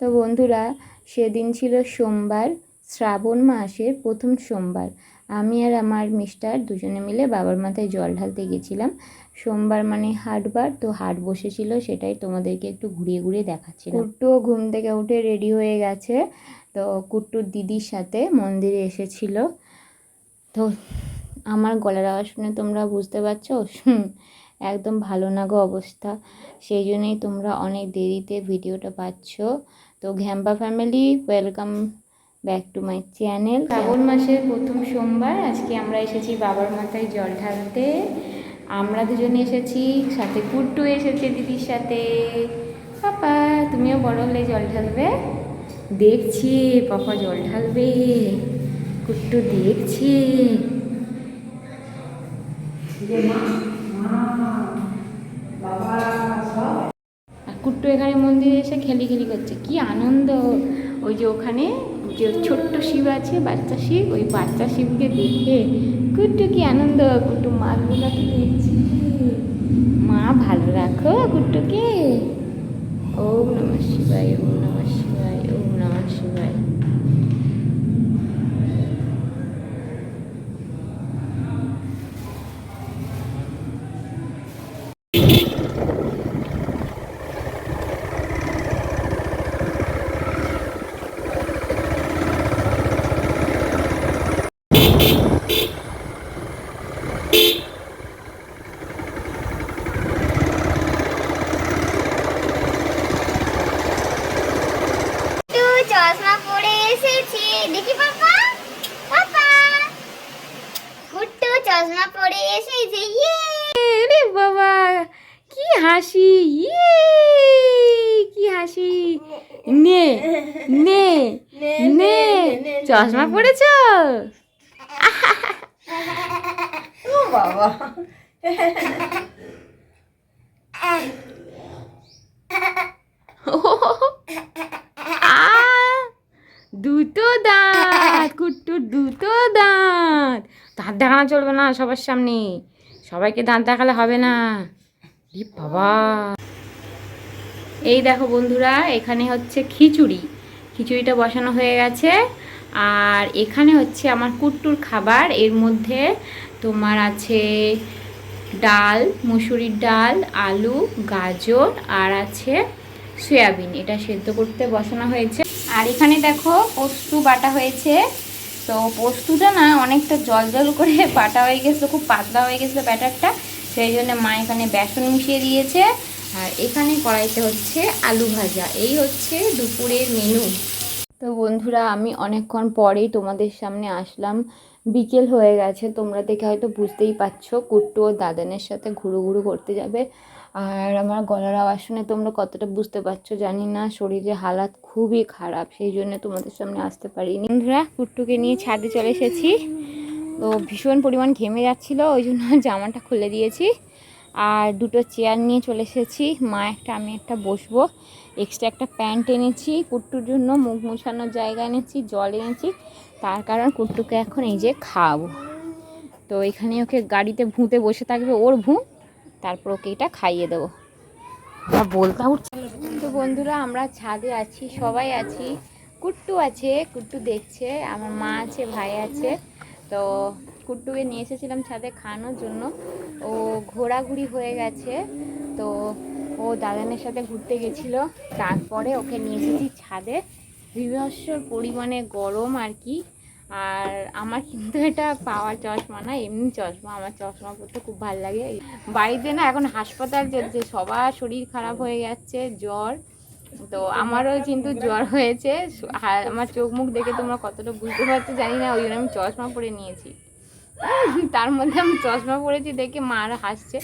তো বন্ধুরা, সেদিন ছিল সোমবার, শ্রাবণ মাসের প্রথম সোমবার। আমি আর আমার মিস্টার দুজনে মিলে বাবার মাথায় জল ঢালতে গেছিলাম। সোমবার মানে হাটবার, তো হাট বসেছিল সেটাই তোমাদেরকে একটু ঘুরিয়ে ঘুরিয়ে দেখাচ্ছি কুট্টুও ঘুম থেকে উঠে রেডি হয়ে গেছে। তো কুট্টুর দিদির সাথে মন্দিরে এসেছিল। তো আমার গলার আওয়াজ শুনে তোমরা বুঝতে পারছ? একদম ভালো না গো অবস্থা। সেই জন্যই তোমরা অনেক দেরিতে ভিডিওটা পাচ্ছ। তো ঘ্যাম্পা family welcome back to my channel Shraban মাসের প্রথম সোমবার, আজকে আমরা এসেছি বাবার মাথায় জল ঢালতে। আমরা দুজনে এসেছি, সাথে কুট্টু এসেছে দিদির সাথে। পাপা, তুমিও বড় হলে জল ঢালবে? দেখছি, পাপা জল ঢালবে। কুট্টু দেখছে। কুট্টু এখানে মন্দিরে এসে খেলি খেলি করছে। কি আনন্দ। ওই যে ওখানে যে ছোট্ট শিব আছে, বাচ্চা শিব, ওই বাচ্চা শিবকে দেখে কুট্টু কি আনন্দ। কুট্টু মাগুলাকে দেখছি। মা, ভালো রাখো কুট্টুকে। ওম নমঃ শিবায়, ওম নমঃ শিবায়, ওম নমঃ শিবায় একটু চশমা পরে এসেছি। দেখি পাপা। পাপা। গুট্টু চশমা পরে এসেছে। ইয়ে রে বাবা কি হাসি। ইয়ে কি হাসি। নে নে নে চশমা পড়েছ বাবা। দুটো দাঁত কুট্টুর দুটো দাঁত। দাঁত দেখানো চলবে না সবার সামনে। সবাইকে দাঁত দেখালে হবে না। বাবা। এই দেখো বন্ধুরা, এখানে হচ্ছে খিচুড়ি। খিচুড়িটা বসানো হয়ে গেছে। আর এখানে হচ্ছে আমার কুট্টুর খাবার। এর মধ্যে তোমার আছে ডাল, মুসুরির ডাল, আলু, গাজর, আর আছে সয়াবিন, এটা সেদ্ধ করতে বসানো হয়েছে। আর এখানে দেখো পোস্ত বাটা হয়েছে। তো পোস্তটা না অনেকটা জল জল করে বাটা হয়ে গেছিল খুব পাতলা হয়ে গেছিল ব্যাটারটা। সেই জন্য মা এখানে বেসন মিশিয়ে দিয়েছে। আর এখানে কড়াইতে হচ্ছে আলু ভাজা। এই হচ্ছে দুপুরের মেনু তো বন্ধুরা, আমি অনেকক্ষণ পরেই তোমাদের সামনে আসলাম। বিকেল হয়ে গেছে, তোমরা দেখে হয়তো বুঝতেই পারছ, কুট্টু ও দাদানের সাথে ঘুরু ঘুরু করতে যাবে। আর আমার গলার আওয়াজ শুনে তোমরা কতটা বুঝতে পারছ জানি না, শরীরে হালাত খুবই খারাপ, সেই জন্য তোমাদের সামনে আসতে পারিনি। বন্ধুরা, কুট্টুকে নিয়ে ছাদে চলে এসেছি। তো ভীষণ পরিমাণ ঘেমে যাচ্ছিল, ওই জন্য জামাটা খুলে দিয়েছি। আর দুটো চেয়ার নিয়ে চলে এসেছি। মা একটা, আমি একটা বসবো। এক্সট্রা একটা প্যান্ট এনেছি, কুট্টুর জন্য মুখ মুছানোর জায়গা এনেছি, জল এনেছি। তার কারণ কুট্টুকে এখন এই যে খাওয়াবো। তো এখানে ওকে গাড়িতে ভুঁতে বসে থাকবে ওর ভুঁ, তারপর ওকে এটা খাইয়ে দেবো। বা বলতে উঠছে তো বন্ধুরা, আমরা ছাদে আছি, সবাই আছি। কুট্টু আছে, কুট্টু দেখছে, আমার মা আছে, ভাই আছে। তো কুট্টুকে নিয়ে এসেছিলাম ছাদে খাওয়ানোর জন্য। ও ঘোরাঘুরি হয়ে গেছে। তো ও দাদানের সাথে ঘুরতে গেছিল। তারপরে ওকে নিয়ে এসেছি ছাদে। বিভৎস পরিমাণে গরম আর কি। আর আমার কিন্তু এটা পাওয়ার চশমা না, এমনি চশমা। আমার চশমা পরতে খুব ভালো লাগে। বাড়িতে না এখন হাসপাতাল চলছে, সবার শরীর খারাপ হয়ে যাচ্ছে, জ্বর। তো আমারও কিন্তু জ্বর হয়েছে। আমার চোখ মুখ দেখে তোমরা কতটা বুঝতে পারছ জানি না, ওই জন্য আমি চশমা পরে নিয়েছি। তার মধ্যে আমি চশমা পরেছি দেখে মা আরও হাসছে।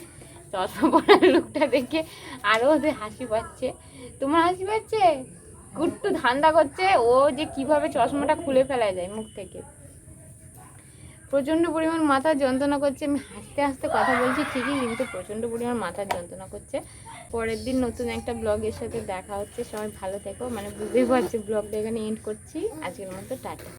চশমা পরার লোকটা দেখে আরও ওদের হাসি পাচ্ছে। তোমার হাসি পাচ্ছে? গুট্টু ধান্দা করছে, ও যে কীভাবে চশমাটা খুলে ফেলা যায় মুখ থেকে। প্রচণ্ড পরিমাণ মাথার যন্ত্রণা করছে। আমি হাসতে হাসতে কথা বলছি ঠিকই, কিন্তু প্রচণ্ড পরিমাণ মাথার যন্ত্রণা করছে। পরের দিন নতুন একটা ব্লগের সাথে দেখা হচ্ছে। সবাই ভালো থেকো। মানে বুঝতেই পারছি ব্লগটা এখানে এন্ড করছি। আজকের মতো টাটা।